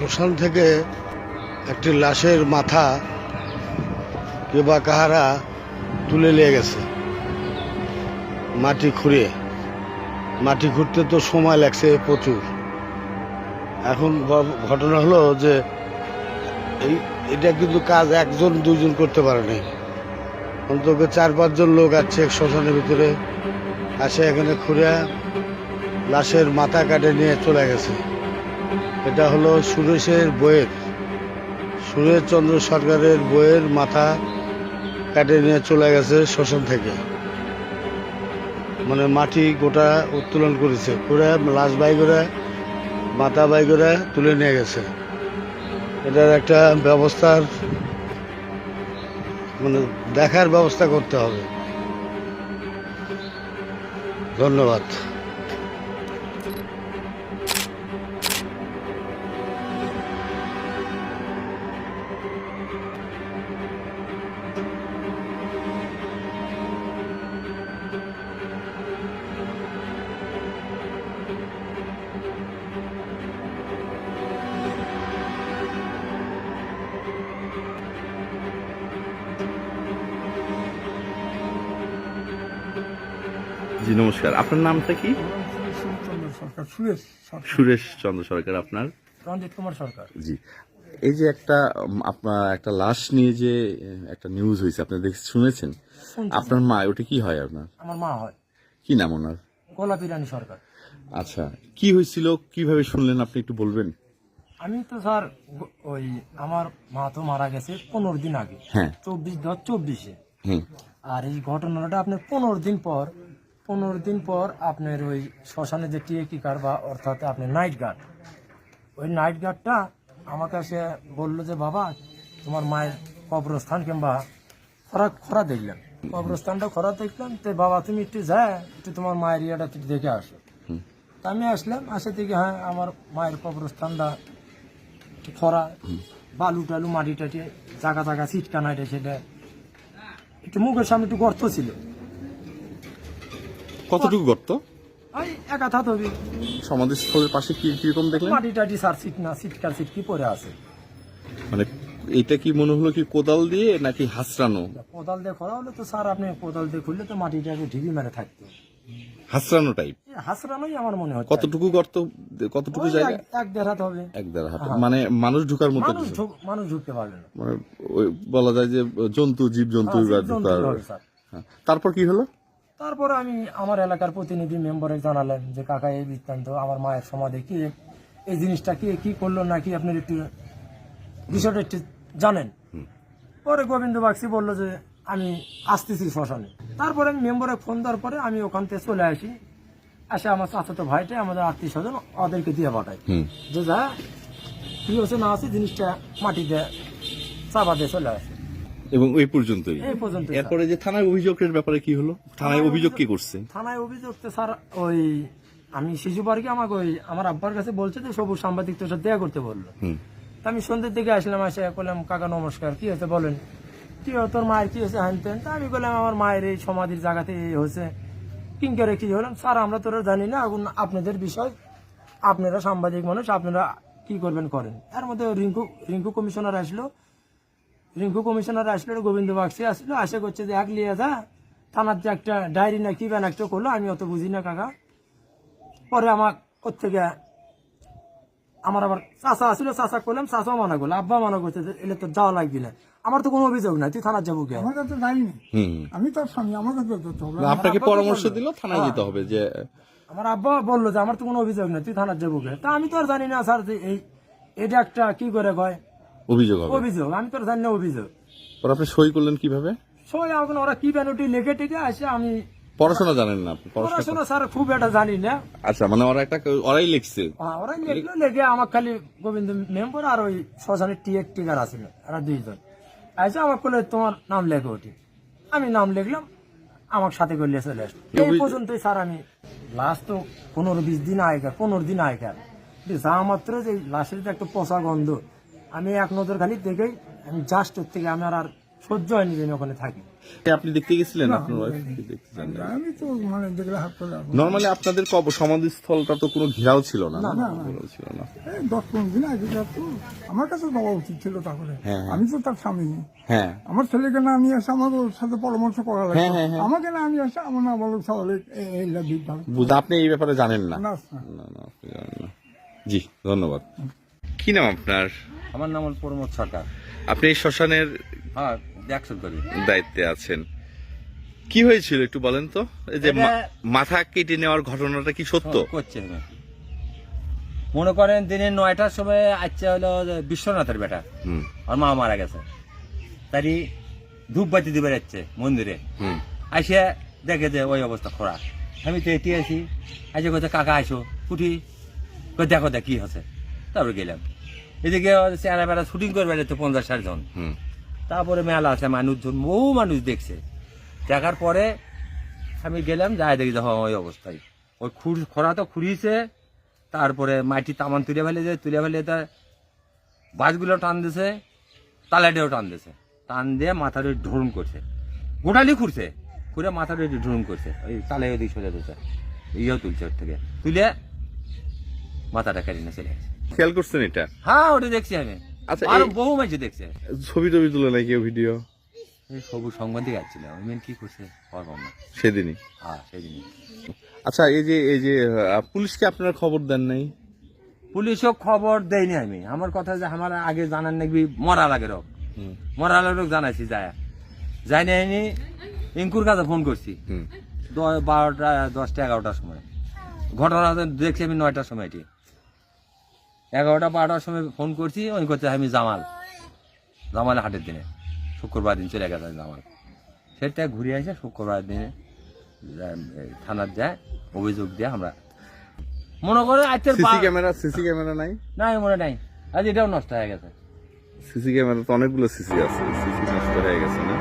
শ্মশান থেকে একটি লাশের মাথা কে বা কাহারা তুলে নিয়ে গেছে। মাটি খুঁড়ে মাটি খুঁড়তে তো সময় লাগছে প্রচুর। এখন ঘটনা হলো যে এই এটা কিন্তু কাজ একজন দুজন করতে পারে নাই। অন্তত চার পাঁচজন লোক আছে শ্মশানের ভিতরে। আসে এখানে খুঁড়ে লাশের মাথা কাটে নিয়ে চলে গেছে। এটা হলো সুরেশের বইয়ের, সুরেশ চন্দ্র সরকারের বইয়ের মাথা কাটে নিয়ে চলে গেছে শ্মশান থেকে। মানে মাটি গোটা উত্তোলন করেছে করে লাশ বাই করে, মাথা বাই করে তুলে নিয়ে গেছে। এটার একটা ব্যবস্থার মানে দেখার ব্যবস্থা করতে হবে। ধন্যবাদ। জি নমস্কার। আপনার নামটা কি? সুরেশ সুরেশ চন্দ্র সরকার আপনার? রঞ্জিত কুমার সরকার। জি। এই যে একটা আপনার একটা লাশ নিয়ে যে একটা নিউজ হয়েছে আপনি দেখ শুনেছেন? আপনার মা ওটা কি হয় আপনার? আমার মা হয়। কি নাম ওনার? গোলাপি রানী সরকার। আচ্ছা কি হয়েছিল? কীভাবে শুনলেন আপনি একটু বলবেন? আমি তো স্যার ওই আমার মা তো মারা গেছে পনেরো দিন আগে। হ্যাঁ। চব্বিশ দশ চব্বিশে। হ্যাঁ। আর এই ঘটনাটা আপনার পনেরো দিন পর পনেরো দিন পর আপনার ওই শ্মশানে যে টিএকি কার বা অর্থাৎ আপনার নাইট গার্ড ওই নাইট গার্ডটা আমার কাছে বলল যে বাবা তোমার মায়ের কবরস্থান কিংবা খরা খরা দেখলাম। কবরস্থানটা খরা দেখলাম তো বাবা তুমি একটু যা একটু তোমার মায়ের ইয়েটা একটু দেখে আসো। তা আমি আসলাম আসে থেকে হ্যাঁ আমার মায়ের কবরস্থানটা একটু খরা। বালু টালু মাটি টাটি জাগা জাগা ছিটকানা এটা সেটা। একটু মুখের সামনে একটু গর্ত ছিল। কতটুকু গর্ত? ওই একা থাত হবে সমাধিস্থলের পাশে কি কীরকম দেখলেন? মাটি টাটি সার সিট না সিটকা সিটকি পরে আছে। মানে এটা কি মনে হলো কি কোদাল দিয়ে নাকি হাসরানো? কোদাল দিয়ে করা হলে তো স্যার আপনি কোদাল দিয়ে খুললে তো মাটিটাকে ঢিবি মেরে থাকতো। হাসরানো টাইপ হাসরানোই আমার মনে হচ্ছে। কতটুকু গর্ত কতটুকু জায়গা? এক- দেড় হাত হবে। এক দেড় হাত। মানে মানুষ ঢুকার মতো মানুষ ঢুকতে পারবে না। মানে বলা যায় যে জন্তু জীব জন্তু হ্যাঁ, ঢুকার স্যার। হ্যাঁ। তারপর কি হলো? তারপরে আমি আমার এলাকার প্রতিনিধি মেম্বারে জানালেন যে কাকা এই বৃত্তান্ত আমার মায়ের সমাধি কি? এই জিনিসটা কি কি করল নাকি? আপনার একটু বিষয়টা একটু জানেন। পরে গোবিন্দ বাগসি বলল যে আমি আসতেছি শ্মশানে। তারপরে আমি মেম্বারে ফোন দেওয়ার পরে আমি ওখান থেকে চলে আসি। আসে আমার চাচাতো ভাইটা আমাদের আত্মীয় স্বজন ওদেরকে দিয়ে পাঠাই যে যা কি হচ্ছে না আছে জিনিসটা মাটিতে চাপা দিয়ে চলে আসে এবং এই পর্যন্তই। এই পর্যন্ত এরপরে যে থানায় অভিযোগের ব্যাপারে কি হলো? থানায় অভিযোগ কি করছে? থানায় অভিযোগ তো স্যার ওই আমি শিশু পার্কে আমাকে ওই আমার আব্বার কাছে বলছে যে সবুজ সাংবাদিক তো সাথে দেখা করতে বলল। তা আমি সন্ধ্যের দিকে আসলাম আসে বললাম কাকা নমস্কার কি হয়েছে বলেন? কি তোর মায়ের কি হয়েছে? হ্যান ত্যান? তা আমি বললাম আমার মায়ের এই সমাধির জায়গাতে এই হয়েছে। কিঙ্কারে কি হলাম স্যার আমরা তোরা জানি না। এখন আপনাদের বিষয় আপনারা সাংবাদিক মানুষ আপনারা কি করবেন করেন। এর মধ্যে রিঙ্কু রিঙ্কু কমিশনার আসলো। রিঙ্কু কমিশনার আসলো গোবিন্দ বাগসি আসলো আশা করছে যে এক লিয়ে যা থানার যে একটা ডায়েরি না কি ব্যান একটা করল আমি অত বুঝি না কাকা। পরে আমার কোথেকে আমার আবার চাষা আসলো চাষা করলাম চাষাও মানা করল আব্বা মানা করছে যে এলে তো যাওয়া লাগবে না। আমার তো কোনো অভিযোগ নাই তুই থানার যাব কে আমার যাইনি আমি তো স্বামী যেতে হবে আপনাকে পরামর্শ দিল থানায় যেতে হবে যে আমার আব্বা বলল যে আমার তো কোনো অভিযোগ নেই তুই থানার যাব কে তা আমি তো আর জানি না স্যার যে এই এটা একটা কি করে কয়? অভিযোগ হবে। অভিযোগ আমি তো জানি না অভিযোগ। পর আপনি সই করলেন কীভাবে? সবাই এখন ওরা কি ব্যানটি লেখে টেকে আসে আমি পড়াশোনা জানেন না আপনি পড়াশোনা স্যার খুব একটা জানি না। আচ্ছা মানে ওরা একটা ওরাই লিখছে। হ্যাঁ, ওরাই লেখলো লেখে আমার খালি গোবিন্দ মেম্বার আর ওই শ্মশানের টিএক টিকার আছিল এরা দুইজন। আচ্ছা আমার করলে তোমার নাম লেখো ওটি। আমি নাম লিখলাম আমার সাথে করলে চলে আসলো। এই পর্যন্তই স্যার আমি লাস্ট তো পনেরো বিশ দিন আগেকার পনেরো দিন আগেকার। কিন্তু যা মাত্র যে লাশের যে একটা পচা গন্ধ আমি এক নজর খালি দেখেই আমি জাস্ট ওর থেকে আমার আর সহ্য হয়নি যে আমি ওখানে থাকি। আপনি দেখতে গেছিলেন আপনার ওয়াইফ দেখতে আমি তো মানে দেখলে হাত নর্মালি আপনাদের কব- সমাধিস্থলটা তো কোনো ঘেরাও ছিল না না, ছিল না। দশ পনেরো দিন আগে তো আমার কাছে দেওয়া উচিত ছিল তাহলে। হ্যাঁ, হ্যাঁ। আমি তো তার স্বামী। হ্যাঁ। আমার ছেলেকে না নিয়ে আসে আমার ওর সাথে পরামর্শ করা লাগবে হ্যাঁ। আমাকে না নিয়ে আসে আমার না বলো তাহলে আপনি এই ব্যাপারে জানেন না। না না। না না আপনি জানেন না। জি ধন্যবাদ। কি নাম আপনার? আমার নাম হল প্রমোদ সরকার। আপনি এই শ্মশানের হ্যাঁ দেখছেন করি দায়িত্বে আছেন। কি হয়েছিল একটু বলেন তো? এই যে মাথা কেটে নেওয়ার ঘটনাটা কি সত্য? করছে আমি। মনে করেন দিনে নয়টার সময় আচ্ছা হলো বিশ্বনাথের বেটা। হুম। আর মা মারা গেছে। তারই ধূপবাতি দিবে যাচ্ছে মন্দিরে। আসে দেখে যে ওই অবস্থা খোড়া। আমি তো এটি আছি। আজকে কোথায় কাকা আসো কই দেখো দেখ কি হচ্ছে তারপরে গেলাম। এদিকে চেহারা বেড়া শুটিং করবে তো পঞ্চাশ ষাট জন। হুম। তারপরে মেলা আছে মানুষজন বহু মানুষ দেখছে। দেখার পরে আমি গেলাম যাই দেখি যখন ওই অবস্থায়। ওই খুর খরা তো খুঁড়িয়েছে তারপরে মাটি তামান তুলে ফেলে যে তুলে ফেলে তার বাসগুলো টান দিছে তালাটিও টান দিছে টান দিয়ে মাথার ওই ঢোরণ করছে। গোটালি খুঁড়ছে খুঁড়ে মাথার ওই ঢোরণ করছে ওই তালে ওদিক সরে দিচ্ছে ইয়েও তুলছে ওর থেকে। তুলে মাথাটা কেটে নিয়ে চলে গেছে। খেয়াল করছেন এটা? হ্যাঁ ওটা দেখছি আমি। আচ্ছা, আর বহু মানুষ দেখছে। ছবি টবি তুলে নাই কেউ ভিডিও? এই সবুজ সাংবাদিক আসছিল আমি বললাম, কি করছে? পারব না। সেদিনই। হ্যাঁ সেদিনই। আচ্ছা এই যে এই যে পুলিশকে আপনার খবর দেন নাই? পুলিশও খবর দেয়নি আমি। আমার কথা যে আমার আগে জানার নাকি মরা আগে রোগ মরা আগে রোগ জানাইছি যায়। যাই নাইনি ইঙ্কুর কাছে ফোন করছি। বারোটা দশটা এগারোটার সময়। ঘটনা দেখছি আমি নয়টার সময় এটি। এগারোটা বারোটার সময় ফোন করছি ওই করছে আমি জামাল। জামাল হাটের দিনে। শুক্রবার দিন চলে গেছে জামাল। সেটা ঘুরে আসে শুক্রবার দিনে থানার যায় অভিযোগ দিয়ে আমরা। মনে করে আজকের সিসি ক্যামেরা সিসি ক্যামেরা নাই? নাই মনে নাই। আজ এটাও নষ্ট হয়ে গেছে। সিসি ক্যামেরা তো অনেকগুলো সিসি আছে সিসি নষ্ট হয়ে গেছে না?